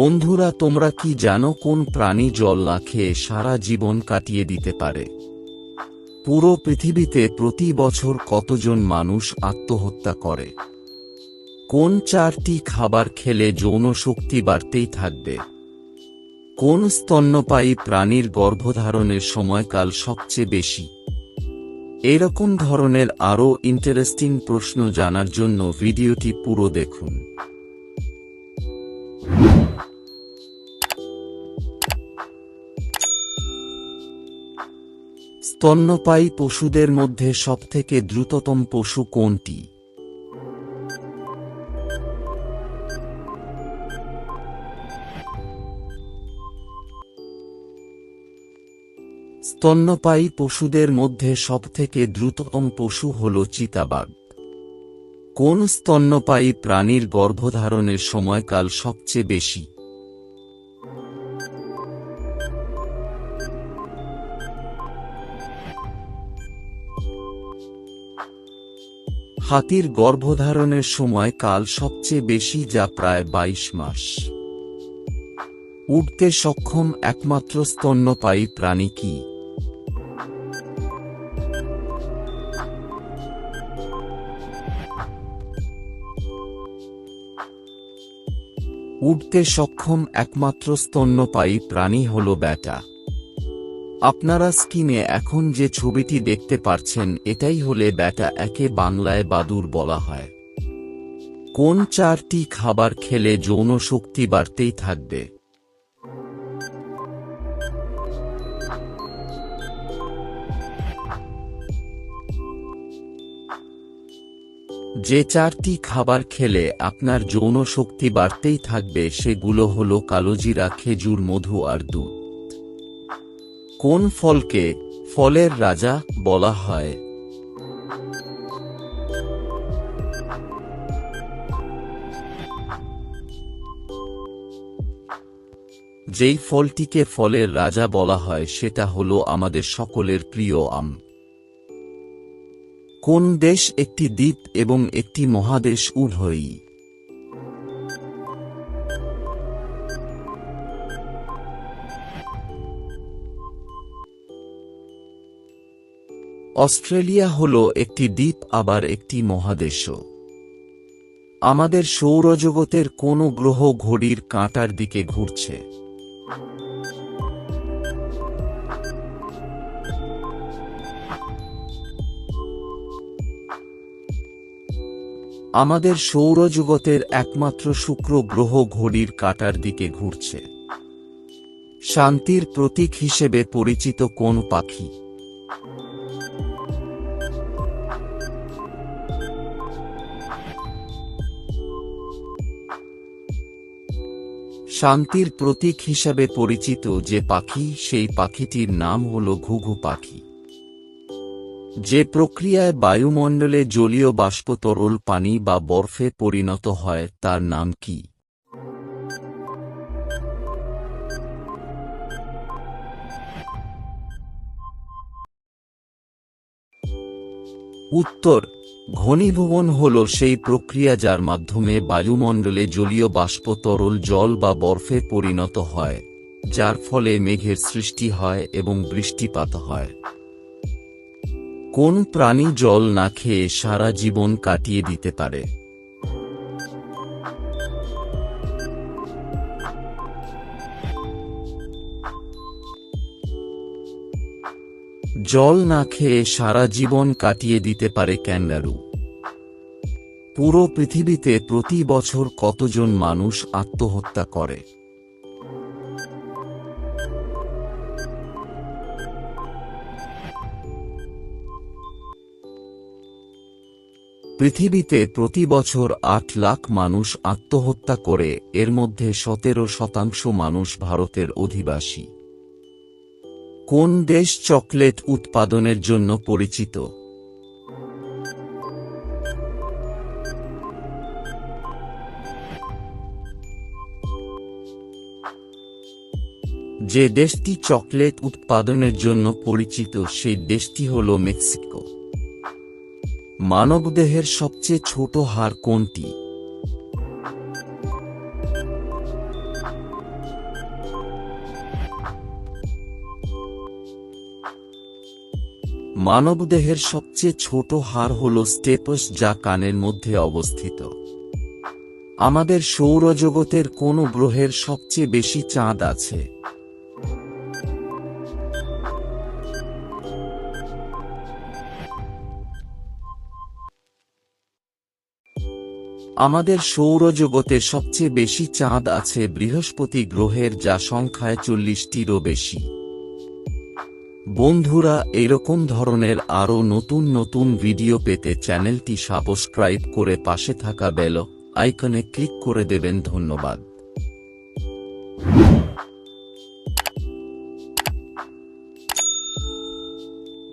বন্ধুরা, তোমরা কি জানো কোন প্রাণী জল না খেয়ে সারা জীবন কাটিয়ে দিতে পারে? পুরো পৃথিবীতে প্রতি বছর কতজন মানুষ আত্মহত্যা করে? কোন চারটি খাবার খেলে যৌন শক্তি বাড়তেই থাকবে? কোন স্তন্যপায়ী প্রাণীর গর্ভধারণের সময়কাল সবচেয়ে বেশি? এরকম ধরনের আরও ইন্টারেস্টিং প্রশ্ন জানার জন্য ভিডিওটি পুরো দেখুন। স্তন্যপায়ী পশুদের মধ্যে সবথেকে দ্রুততম পশু কোনটি? স্তন্যপায়ী পশুদের মধ্যে সবথেকে দ্রুততম পশু হল চিতাবাঘ। কোন স্তন্যপায়ী প্রাণীর গর্ভধারণের সময়কাল সবচেয়ে বেশি? হাতির গর্ভধারণের সময় কাল সবচেয়ে বেশি যা প্রায় ২২ মাস। উঠতে সক্ষম একমাত্র স্তন্যপায়ী প্রাণী কি? উঠতে সক্ষম একমাত্র স্তন্যপায়ী প্রাণী হল ব্যাটা। আপনারা স্ক্রিনে এখন যে ছবিটি দেখতে পারছেন, এটাই হলে ব্যাটা একে বাংলায় বাদুর বলা হয়। কোন চারটি খাবার খেলে যৌন শক্তি বাড়তেই থাকবে? যে চারটি খাবার খেলে আপনার যৌন শক্তি বাড়তেই থাকবে, সেগুলো হল কালোজিরা, খেজুর, মধু আর দুধ। কোন ফলকে ফলের রাজা বলা হয়? যেই ফলটিকে ফলের রাজা বলা হয়, সেটা হলো আমাদের সকলের প্রিয় আম। কোন দেশ একটি দ্বীপ এবং একটি মহাদেশ উভয়ই? অস্ট্রেলিয়া হল একটি দ্বীপ, আবার একটি মহাদেশও আমাদের সৌরজগতের কোন গ্রহ ঘড়ির কাঁটার দিকে ঘুরছে। আমাদের সৌরজগতের একমাত্র শুক্র গ্রহ ঘড়ির কাঁটার দিকে ঘুরছে। শান্তির প্রতীক হিসেবে পরিচিত কোন পাখি? শান্তির প্রতীক হিসাবে পরিচিত যে পাখি, সেই পাখিটির নাম হল ঘুঘু পাখি। যে প্রক্রিয়ায় বায়ুমণ্ডলে জলীয় বাষ্প তরল পানি বা বরফে পরিণত হয়, তার নাম কি? উত্তর ঘনীভবন হল সেই প্রক্রিয়া যার মাধ্যমে বায়ুমণ্ডলে জলীয় বাষ্প তরল জল বা বরফে পরিণত হয়, যার ফলে মেঘের সৃষ্টি হয় এবং বৃষ্টিপাত হয়। কোন প্রাণী জল না খেয়ে সারা জীবন কাটিয়ে দিতে পারে? জল না খেয়ে সারা জীবন কাটিয়ে দিতে পারে ক্যাঙ্গারু। পুরো পৃথিবীতে প্রতি বছর কতজন মানুষ আত্মহত্যা করে? পৃথিবীতে প্রতি বছর আট লাখ মানুষ আত্মহত্যা করে, এর মধ্যে সতেরো শতাংশ মানুষ ভারতের অধিবাসী। কোন দেশ চকলেট উৎপাদনের জন্য পরিচিত? যে দেশটি চকলেট উৎপাদনের জন্য পরিচিত, সেই দেশটি হল মেক্সিকো। মানবদেহের সবচেয়ে ছোট হার কোনটি? মানবদেহের সবচেয়ে ছোট হাড় হল স্টেপস যা কানের মধ্যে অবস্থিত। আমাদের সৌরজগতের কোন গ্রহের সবচেয়ে বেশি চাঁদ আছে। আমাদের সৌরজগতে সবচেয়ে বেশি চাঁদ আছে বৃহস্পতি গ্রহের যা সংখ্যায় চল্লিশটিরও বেশি। বন্ধুরা, এরকম ধরনের আরও নতুন নতুন ভিডিও পেতে চ্যানেলটি সাবস্ক্রাইব করে পাশে থাকা বেল আইকনে ক্লিক করে দেবেন। ধন্যবাদ।